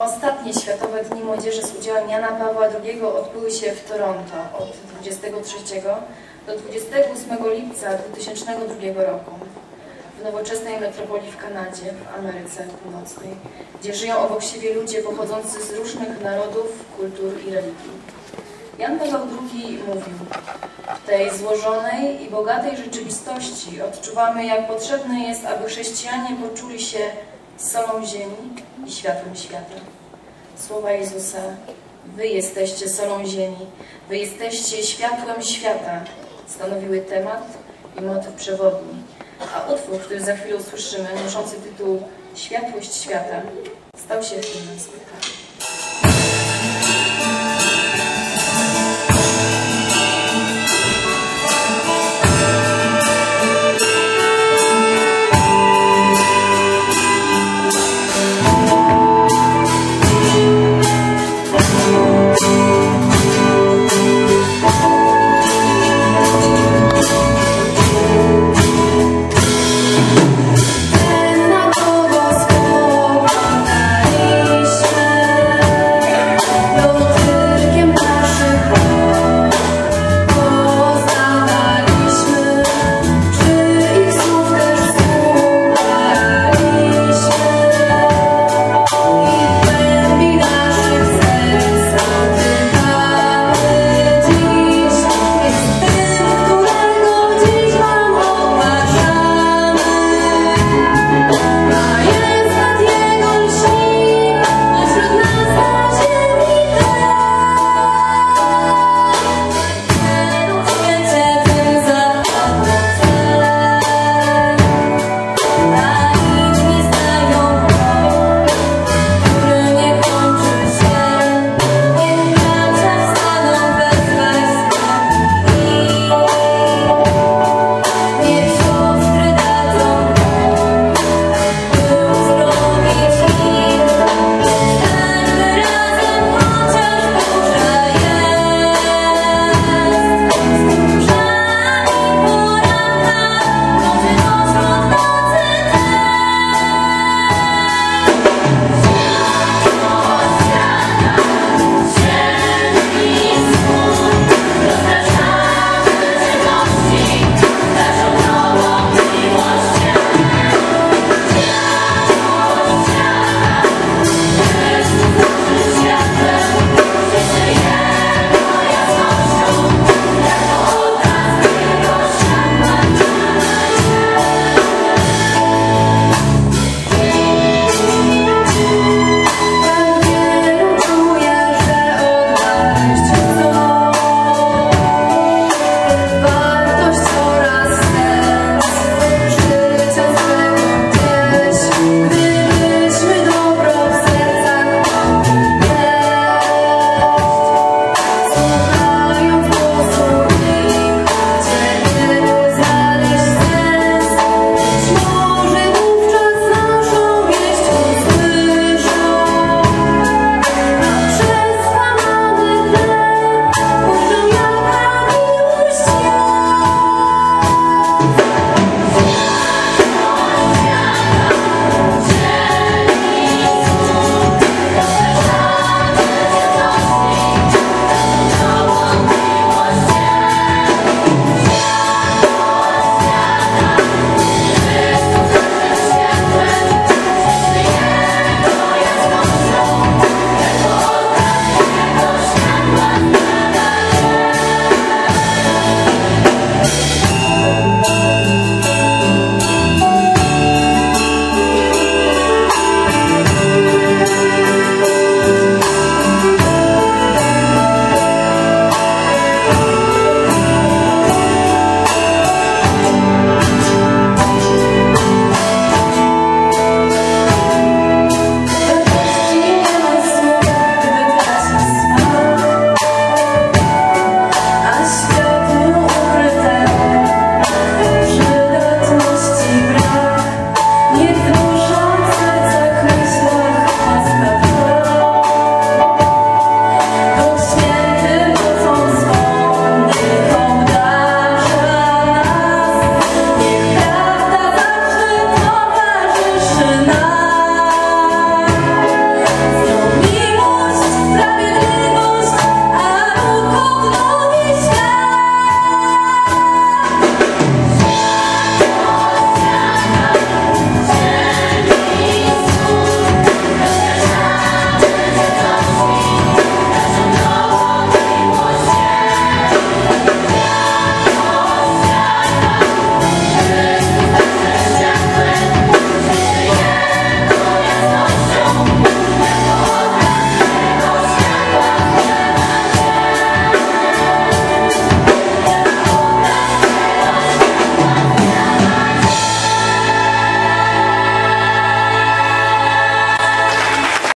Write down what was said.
Ostatnie Światowe Dni Młodzieży z udziałem Jana Pawła II odbyły się w Toronto od 23 do 28 lipca 2002 roku w nowoczesnej metropolii w Kanadzie, w Ameryce Północnej, gdzie żyją obok siebie ludzie pochodzący z różnych narodów, kultur i religii. Jan Paweł II mówił, w tej złożonej i bogatej rzeczywistości odczuwamy, jak potrzebne jest, aby chrześcijanie poczuli się solą ziemi i światłem świata. Słowa Jezusa, wy jesteście solą ziemi, wy jesteście światłem świata, stanowiły temat i motyw przewodni, a utwór, który za chwilę usłyszymy, noszący tytuł Światłość świata, stał się hymnem spektaklu.